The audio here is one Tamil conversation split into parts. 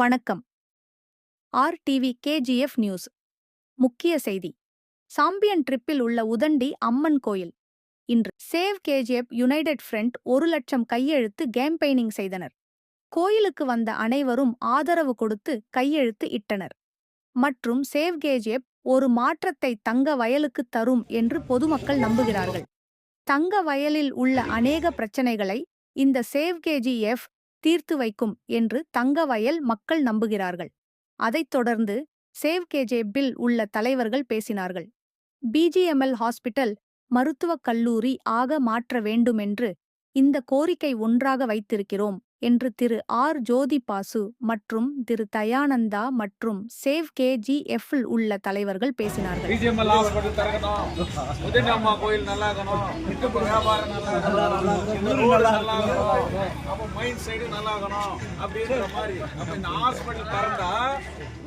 வணக்கம். RTV KGF news. முக்கிய செய்தி. சாம்பியன் ட்ரிப்பில் உள்ள உதண்டி அம்மன் கோயில். இன்று சேவ் கேஜிஎஃப் யுனைடெட் ஃப்ரண்ட் ஒரு லட்சம் கையெழுத்து கேம்பெயினிங் செய்தனர். கோயிலுக்கு வந்த அனைவரும் ஆதரவு கொடுத்து கையெழுத்து இட்டனர். மற்றும் சேவ் கேஜிஎஃப் ஒரு மாற்றத்தை தங்க வயலுக்கு தரும் என்று பொதுமக்கள் நம்புகிறார்கள். தங்க வயலில் உள்ள அநேக பிரச்சனைகளை இந்த சேவ் கேஜிஎஃப் தீர்த்து வைக்கும் என்று தங்கவயல் மக்கள் நம்புகிறார்கள். அதைத் தொடர்ந்து சேவ் கேஜேபில் உள்ள தலைவர்கள் பேசினார்கள். பிஜிஎம்எல் ஹாஸ்பிட்டல் மருத்துவக் கல்லூரி ஆக மாற்ற வேண்டுமென்று இந்த கோரிக்கை ஒன்றாக வைத்திருக்கிறோம். என்று திரு ஆர். ஜோதி பாசு மற்றும் திரு தயானந்தா மற்றும் சேவ் கே. ஜி. எஃப்ல் உள்ள தலைவர்கள் பேசினார்கள். பிஜிஎம்எல் ஹாஸ்பிட்டல் திறக்கணும் உதயி அம்மா கோயில் நல்லா இருக்கணும். இருக்கப்ப வியாபாரம் நல்லா இருக்கணும். இந்த ரோடு நல்லா இருக்கணும். அப்போ மைண்ட் சைடு நல்லா இருக்கணும். அப்படின்ற மாதிரி. அப்போ இந்த ஹாஸ்பிட்டல் திறந்தா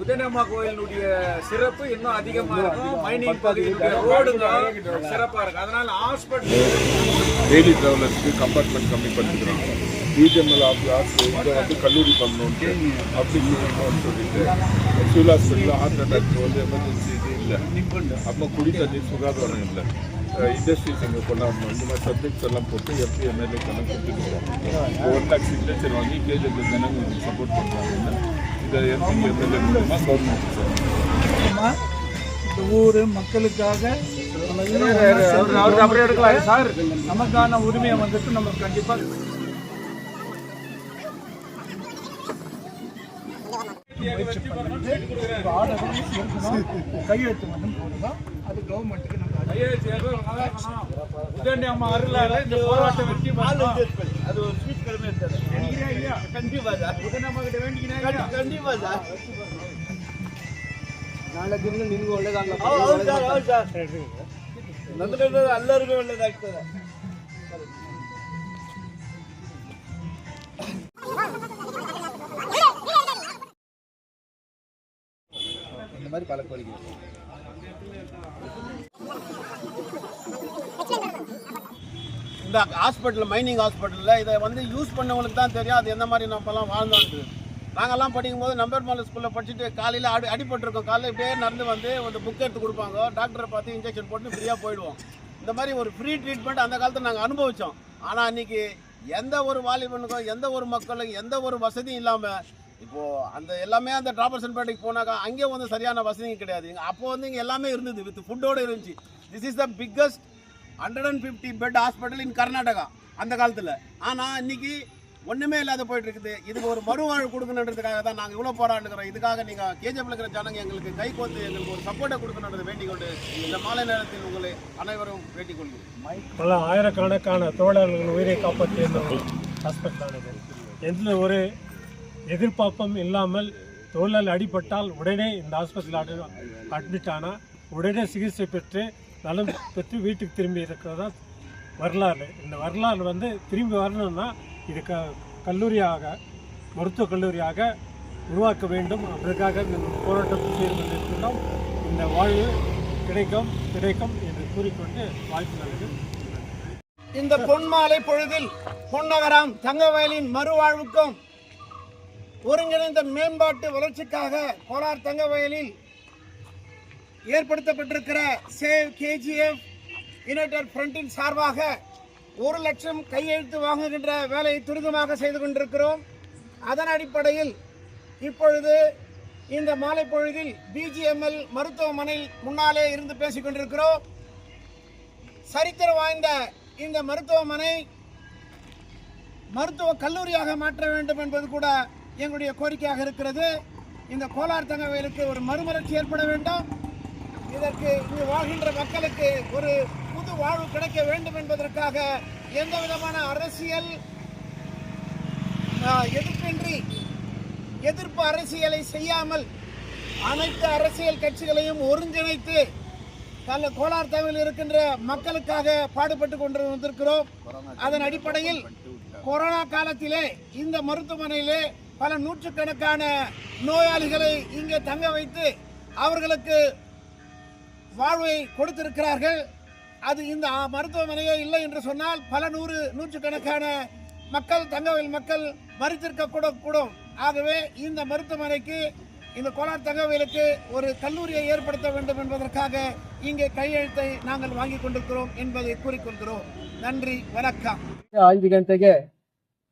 உதயி அம்மா கோயிலுடைய சிறப்பு இன்னும் அதிகமா இருக்கும். மைனிங் பகுதியுடைய ரோடுங்க சிறப்பா இருக்கு அதனால ஹாஸ்பிட்டல் டெய்லி ட்ராவலர்ஸ்க்கு கம்பார்ட்மெண்ட் கம்மி பண்ணிக்கிறோம் பிஜிஎம்எல் ஆஃபீஸ் இங்கே வந்து கல்லூரி பண்ணணுன்ட்டு அப்படி செய்யணும்னு சொல்லிட்டு சிவில் ஹாஸ்பிட்டலில் ஹார்ட் அட்டாக் வந்து எமர்ஜென்சி இது இல்லை அப்போ குடி சுகாதாரம் இல்லை இண்டஸ்ட்ரீஸ் இங்கே கொண்டாடணும் இந்த மாதிரி சப்ஜெக்ட்ஸ் எல்லாம் போட்டு எப்படி எம்எல்ஏக்கெல்லாம் கொடுத்துருக்கோம் ஒன் லேக் சிக்னேச்சர் வாங்கி கேஜிஎஃப் ஜனங்க சப்போர்ட் பண்ணுறாங்கன்னா இதை எம்பி எம்எல்ஏ மூலமாக கவர்மெண்ட் சார் இந்த ஊர் மக்களுக்காக நம்ம இன்னும் அவர் அவர் அப்படியே எடுக்கலாம் சார் நமக்கான உரிமையை வந்துட்டு நம்ம கண்டிப்பாக ஆர்டர் இருக்கணும் கையெழுத்து மட்டும் போடலாம் அது கவர்மெண்ட்டுக்கு நம்ம உதயி அம்மா அருளால இந்த போராட்டம் வெற்றி பண்ணணும் அது ஒரு ஸ்வீட் கிழமை இருந்தது என்கிறியா இல்லையா கண்டிப்பா சார் உதயி அம்மா கிட்ட வேண்டிக்கினா கண்டிப்பா சார் ನಾಳೆಗೆ ನಿನ್ಗೂ ಒಳ್ಳೇದಾಗಲ್ಲ ಹೌದು ಸರ್ ಹೌದು ಸರ್ ನಂದ್ರೆ ಎಲ್ಲರಿಗೂ ಒಳ್ಳೇದಾಗ್ತದೆ இந்த மாதிரி பல கோரிக்கை இந்த ஹாஸ்பிட்டல் மைனிங் ஹாஸ்பிட்டலில் இதை வந்து யூஸ் பண்ணவங்களுக்கு தான் தெரியும். அது எந்த மாதிரி நம்மலாம் வாழ்ந்தோன்ட்டு நாங்கள்லாம் படிக்கும்போது நம்பர் மால் ஸ்கூலில் படிச்சுட்டு காலையில் அடி அடிபட்டிருக்கோம். காலையில் இப்படியே நடந்து வந்து ஒரு புக் எடுத்து கொடுப்பாங்க. டாக்டரை பார்த்து இன்ஜெக்ஷன் போட்டு ஃப்ரீயாக போயிடுவோம். இந்த மாதிரி ஒரு ஃப்ரீ ட்ரீட்மெண்ட் அந்த காலத்தில் நாங்கள் அனுபவித்தோம் ஆனால் அன்றைக்கி எந்த ஒரு வாலிபனுக்கும் எந்த ஒரு மக்களுக்கும் எந்த ஒரு வசதியும் இல்லாமல் இப்போது அந்த எல்லாமே அந்த டிராபர்சன் பேட்டைக்கு போனாக்கா அங்கே வந்து சரியான வசதியும் கிடையாது. இங்கே அப்போ வந்து இங்கே எல்லாமே இருந்தது வித் ஃபுட்டோடு இருந்துச்சு. This is the biggest hundred and fifty bed hospital in Karnataka அந்த காலத்தில். ஆனால் இன்னைக்கு ஒன்றுமே இல்லாத போயிட்டு இருக்குது இதுக்கு ஒரு மறுவாழ்வு கொடுக்கணுன்றதுக்காக தான் நாங்கள் இவ்வளோ போராடுகிறோம் இதுக்காக நீங்கள் கேஜிஎஃப் இருக்கிற ஜனங்க எங்களுக்கு கை கொண்டு எங்களுக்கு ஒரு சப்போர்ட்டை கொடுக்கணுன்றதை வேண்டிக் கொண்டு இந்த மாலை நேரத்தில் உங்களை அனைவரும் வேண்டிக் கொள்கிறோம். பல ஆயிரக்கணக்கான தோழர்கள் உயிரை காப்பாற்றி ஹாஸ்பிட்டல் எந்த ஒரு எதிர்பார்ப்பும் இல்லாமல் தோழல் அடிபட்டால் உடனே இந்த ஹாஸ்பிட்டல் அட்மிட் ஆனால் உடனே சிகிச்சை பெற்று நலம் பெற்று வீட்டுக்கு திரும்பி இருக்கிறதா வரலாறு. இந்த வரலாறு வந்து திரும்பி வரணும்னா இது க கல்லூரியாக மருத்துவக் கல்லூரியாக உருவாக்க வேண்டும். அதற்காக இந்த போராட்டத்தை செய்து கொண்டிருக்கிறோம் இந்த வாழ்வு கிடைக்கும் கிடைக்கும் என்று கூறிக்கொண்டு வாய்ப்பு நல்கு இந்த பொன்மாலை பொழுதில் பொன்னகரம் தங்கவயலின் மறுவாழ்வுக்கும் ஒருங்கிணைந்த மேம்பாட்டு வளர்ச்சிக்காக கோலார் தங்கவயலில் ஏற்படுத்தப்பட்டிருக்கிற சேவ் கேஜிஎஃப் யுனைடெட் ஃப்ரண்டின் சார்பாக ஒரு லட்சம் கையெழுத்து வாங்குகின்ற வேலையை துரிதமாக செய்து கொண்டிருக்கிறோம். அதன் அடிப்படையில் இப்பொழுது இந்த மாலை பொழுதில் பிஜிஎம்எல் மருத்துவமனை முன்னாலே இருந்து பேசிக் கொண்டிருக்கிறோம். சரித்திரம் வாய்ந்த இந்த மருத்துவமனை மருத்துவ கல்லூரியாக மாற்ற வேண்டும் என்பது கூட எங்களுடைய கோரிக்கையாக இருக்கிறது. இந்த கோலார் தங்கவயலுக்கு ஒரு மறுமலர்ச்சி ஏற்பட வேண்டும். இதற்கு இங்கு வாழ்கின்ற மக்களுக்கு ஒரு புது வாழ்வு கிடைக்க வேண்டும் என்பதற்காக எந்த விதமான அரசியல் எதிர்ப்பின்றி எதிர்ப்பு அரசியலை செய்யாமல் அனைத்து அரசியல் கட்சிகளையும் ஒருங்கிணைத்து பல கோலார் தகவல் இருக்கின்ற மக்களுக்காக பாடுபட்டு கொண்டு வந்திருக்கிறோம் அதன் அடிப்படையில் கொரோனா காலத்திலே இந்த மருத்துவமனையிலே பல நூற்றுக்கணக்கான நோயாளிகளை இங்கே தங்க வைத்து அவர்களுக்கு வாழ்வை கொடுத்திருக்கிறார்கள். அது இந்த மருத்துவமனையே இல்லை என்று சொன்னால் பல நூறு நூற்றுக்கணக்கான மக்கள் தங்கவேல் மக்கள் மறித்திருக்க கூட கூடும் ஆகவே இந்த மருத்துவமனைக்கு இந்த கோலார் தங்கவேலுக்கு ஒரு கல்லூரியை ஏற்படுத்த வேண்டும் என்பதற்காக இங்கே கையெழுத்தை நாங்கள் வாங்கிக் கொண்டிருக்கிறோம் என்பதை கூறிக்கொள்கிறோம். நன்றி வணக்கம். ஆய்வு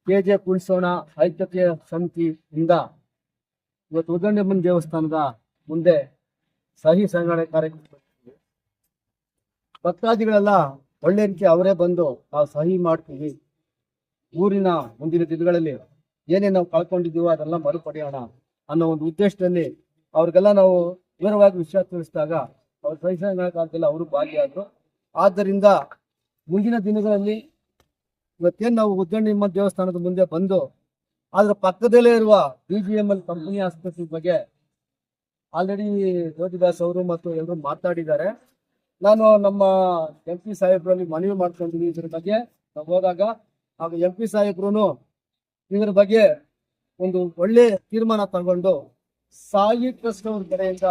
ಕೆ ಜೆ ಉಳಿಸೋಣ ಐಕ್ಯತೆಯ ಸಮಿತಿಯಿಂದ ಇವತ್ತು ಉದಂಡಮ್ಮನ ದೇವಸ್ಥಾನದ ಮುಂದೆ ಸಹಿ ಸಂಗ್ರಹಣೆ ಕಾರ್ಯಕ್ರಮ. ಭಕ್ತಾದಿಗಳೆಲ್ಲ ಒಳ್ಳೆ ರೀತಿ ಅವರೇ ಬಂದು ನಾವು ಸಹಿ ಮಾಡ್ತೀವಿ. ಊರಿನ ಮುಂದಿನ ದಿನಗಳಲ್ಲಿ ಏನೇನು ನಾವು ಕಳ್ಕೊಂಡಿದ್ದೀವೋ ಅದೆಲ್ಲ ಮರುಪಡೆಯೋಣ ಅನ್ನೋ ಒಂದು ಉದ್ದೇಶದಲ್ಲಿ ಅವ್ರಿಗೆಲ್ಲ ನಾವು ವಿವರವಾಗಿ ವಿಷಯ ತಿಳಿಸಿದಾಗ ಅವ್ರ ಸಹಿ ಸಂಗ್ರಹಣೆ ಕಾರ್ಯದಲ್ಲಿ ಅವರು ಭಾಗಿಯಾದರು. ಆದ್ದರಿಂದ ಮುಂದಿನ ದಿನಗಳಲ್ಲಿ ಇವತ್ತೇನು ನಾವು ಉದ್ದಂಡಿಮ್ಮ ದೇವಸ್ಥಾನದ ಮುಂದೆ ಬಂದು ಅದರ ಪಕ್ಕದಲ್ಲೇ ಇರುವ B G M L company ಆಸ್ಪತ್ರೆ ಬಗ್ಗೆ ಆಲ್ರೆಡಿ ಜ್ಯೋತಿದಾಸ್ ಅವರು ಮತ್ತು ಎಲ್ಲರೂ ಮಾತಾಡಿದ್ದಾರೆ. ನಾನು ನಮ್ಮ ಎಂ ಪಿ ಸಾಹೇಬ್ರಲ್ಲಿ ಮನವಿ ಮಾಡ್ಕೊಂಡಿದ್ದೀನಿ ಇದ್ರ ಬಗ್ಗೆ. ನಾವು ಹೋದಾಗ ಹಾಗೂ ಎಂ ಪಿ ಸಾಹೇಬ್ರು ಇದ್ರ ಬಗ್ಗೆ ಒಂದು ಒಳ್ಳೆ ತೀರ್ಮಾನ ತಗೊಂಡು ಸಾಯಿ ಟ್ರಸ್ಟ್ ಅವ್ರ ಕಡೆಯಿಂದ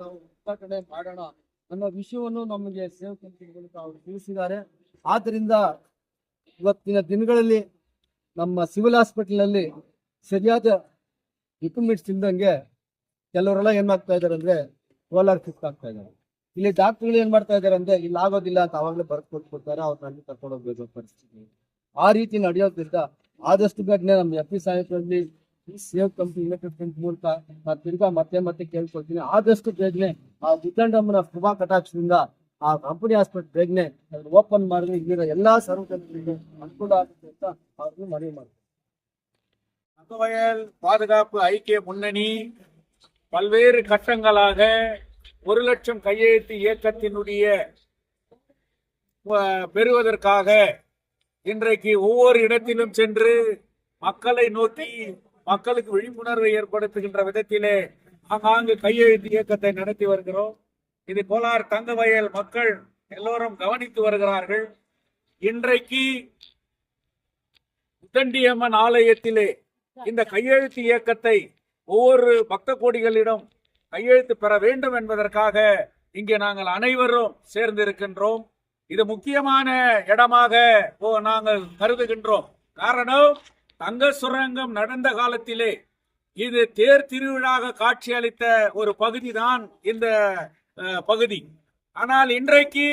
ನಾವು ಉದ್ಘಾಟನೆ ಮಾಡೋಣ ಅನ್ನೋ ವಿಷಯವನ್ನು ನಮಗೆ ಸೇವ್ ಮೂಲಕ ಅವರು ತಿಳಿಸಿದ್ದಾರೆ. ಆದ್ದರಿಂದ ಇವತ್ತಿನ ದಿನಗಳಲ್ಲಿ ನಮ್ಮ ಸಿವಿಲ್ ಹಾಸ್ಪಿಟಲ್ನಲ್ಲಿ ಸರಿಯಾದ ಇಕ್ವಿಪ್ಮೆಂಟ್ಸ್ ಇಲ್ದಂಗೆ ಕೆಲವರೆಲ್ಲ ಏನ್ ಮಾಡ್ತಾ ಇದಾರೆ ಅಂದ್ರೆ ಕೋಲಾರ್ ಶಿಫ್ಟ್ ಆಗ್ತಾ ಇದ್ದಾರೆ. ಇಲ್ಲಿ ಡಾಕ್ಟರ್ಗಳು ಏನ್ ಮಾಡ್ತಾ ಇದಾರೆ ಅಂದ್ರೆ ಇಲ್ಲಿ ಆಗೋದಿಲ್ಲ ಅಂತ ಅವಾಗಲೇ ಬರ್ದು ಕೊಟ್ಬಿಡ್ತಾರೆ ಅವ್ರನ್ನ ಕರ್ಕೊಂಡು ಹೋಗ್ಬೇಕು ಪರಿಸ್ಥಿತಿ. ಆ ರೀತಿ ನಡೆಯೋದ್ರಿಂದ ಆದಷ್ಟು ಬೇಗನೆ ನಮ್ಮ ಎಫ್ ಪಿ ಸಾಹೇಬ್ರಲ್ಲಿ ಸೇವ್ ಕಂಪ್ನಿ ಇಲೆಕ್ಟ್ರಿಕ್ ಮೂಲಕ ನಾನು ತಿರ್ಗಾ ಮತ್ತೆ ಮತ್ತೆ ಕೇಳ್ಕೊಳ್ತೀನಿ. ಆದಷ್ಟು ಬೇಗನೆ ಆ ಉದ್ದಂಡಮ್ಮನ ಪ್ರಭಾ ಕಟಾಕ್ಷದಿಂದ ಆ ಕಂಪನಿ ಹಾಸ್ಪಿಟಲ್ ಬೇಗನೆ ಓಪನ್ ಮಾಡಿದ್ರೆ ಇಲ್ಲಿರೋ ಎಲ್ಲಾ ಸಾರ್ವಜನಿಕರಿಗೆ ಅನುಕೂಲ ಆಗುತ್ತೆ ಅಂತ ಅವ್ರಿಗೆ ಮನವಿ ಮಾಡ್ತೀನಿ தங்கவயல் பாதுகாப்பு ஐக்கிய முன்னணி பல்வேறு கட்டங்களாக ஒரு லட்சம் கையெழுத்து இயக்கத்தினுடைய அஹ், பெறுவதற்காக இன்றைக்கு ஒவ்வொரு இடத்திலும் சென்று மக்களை நோக்கி மக்களுக்கு விழிப்புணர்வை ஏற்படுத்துகின்ற விதத்திலே ஆங்காங்கு கையெழுத்து இயக்கத்தை நடத்தி வருகிறோம் இது கோலார் தங்கவயல் மக்கள் எல்லோரும் கவனித்து வருகிறார்கள். இன்றைக்கு உத்தண்டியம்மன் ஆலயத்திலே இந்த கையெழுத்து இயக்கத்தை ஒவ்வொரு பக்த கோடிகளிடம் கையெழுத்து பெற வேண்டும் என்பதற்காக இங்கே நாங்கள் அனைவரும் சேர்ந்திருக்கின்றோம். இது முக்கியமான இடமாக ஓ நாங்கள் கருதுகின்றோம். காரணம் தங்க சுரங்கம் நடந்த காலத்திலே இது தேர் திருவிழாக காட்சியளித்த ஒரு பகுதி தான் இந்த பகுதி. ஆனால் இன்றைக்கு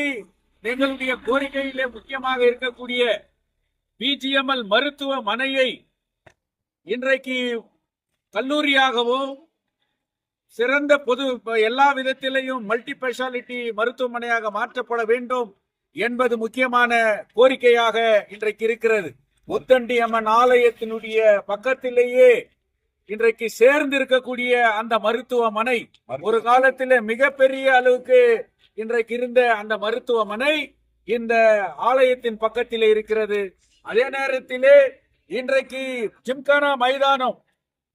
எங்களுடைய கோரிக்கையிலே முக்கியமாக இருக்கக்கூடிய பிஜிஎம்எல் மருத்துவமனையை இன்றைக்கு கல்லூரியாகவும் சிறந்த பொது எல்லா விதத்திலையும் மல்டி ஸ்பெஷாலிட்டி மருத்துவமனையாக மாற்றப்பட வேண்டும் என்பது முக்கியமான கோரிக்கையாக இன்றைக்கு இருக்கிறது. முத்தண்டி அம்மன் ஆலயத்தினுடைய பக்கத்திலேயே இன்றைக்கு சேர்ந்து இருக்கக்கூடிய அந்த மருத்துவமனை ஒரு காலத்தில் மிகப்பெரிய அளவுக்கு இன்றைக்கு இருந்த அந்த மருத்துவமனை இந்த ஆலயத்தின் பக்கத்தில் இருக்கிறது. அதே நேரத்திலே இன்றைக்கு ஜிம்கானா மைதானம்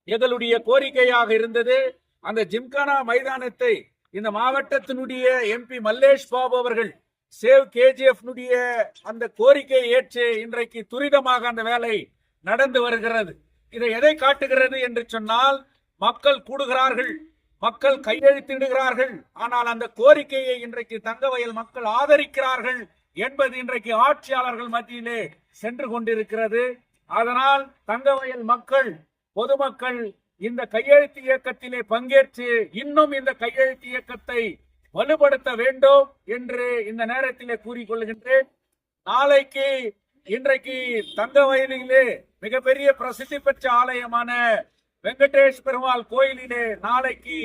எங்களுடைய கோரிக்கையாக இருந்தது. அந்த ஜிம்கானா மைதானத்தை இந்த மாவட்டத்தினுடைய எம்பி மல்லேஷ் பாபு அவர்கள் சேவ் கேஜிஎஃப்னுடைய அந்த கோரிக்கையை ஏற்று இன்றைக்கு துரிதமாக அந்த வேலை நடந்து வருகிறது. இதை எதை காட்டுகிறது என்று சொன்னால் மக்கள் கூடுகிறார்கள் மக்கள் கையெழுத்திடுகிறார்கள். ஆனால் அந்த கோரிக்கையை இன்றைக்கு தங்கவயல் மக்கள் ஆதரிக்கிறார்கள் என்பது இன்றைக்கு ஆட்சியாளர்கள் மத்தியிலே சென்று கொண்டிருக்கிறது. அதனால் தங்கவயல் மக்கள் பொதுமக்கள் இந்த கையெழுத்து இயக்கத்திலே பங்கேற்று இன்னும் இந்த கையெழுத்து இயக்கத்தை வலுப்படுத்த வேண்டும் என்று இந்த நேரத்திலே கூறிக்கொள்கின்றேன். நாளைக்கு இன்றைக்கு தங்க வயலிலே மிகப்பெரிய பிரசித்தி பெற்ற ஆலயமான வெங்கடேஷ் பெருமாள் கோயிலிலே நாளைக்கு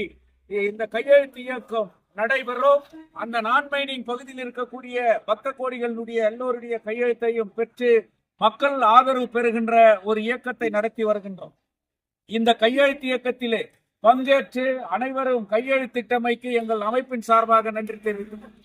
இந்த கையெழுத்து இயக்கம் நடைபெறும். அந்த நான்மைனிங் பகுதியில் இருக்கக்கூடிய பக்த கோடிகளுடைய எல்லோருடைய கையெழுத்தையும் பெற்று மக்கள் ஆதரவு பெறுகின்ற ஒரு இயக்கத்தை நடத்தி வருகின்றோம். இந்த கையெழுத்து இயக்கத்திலே பங்கேற்று அனைவரும் கையெழுத்திட்டமைக்கு எங்கள் அமைப்பின் சார்பாக நன்றி தெரிவித்துள்ளோம்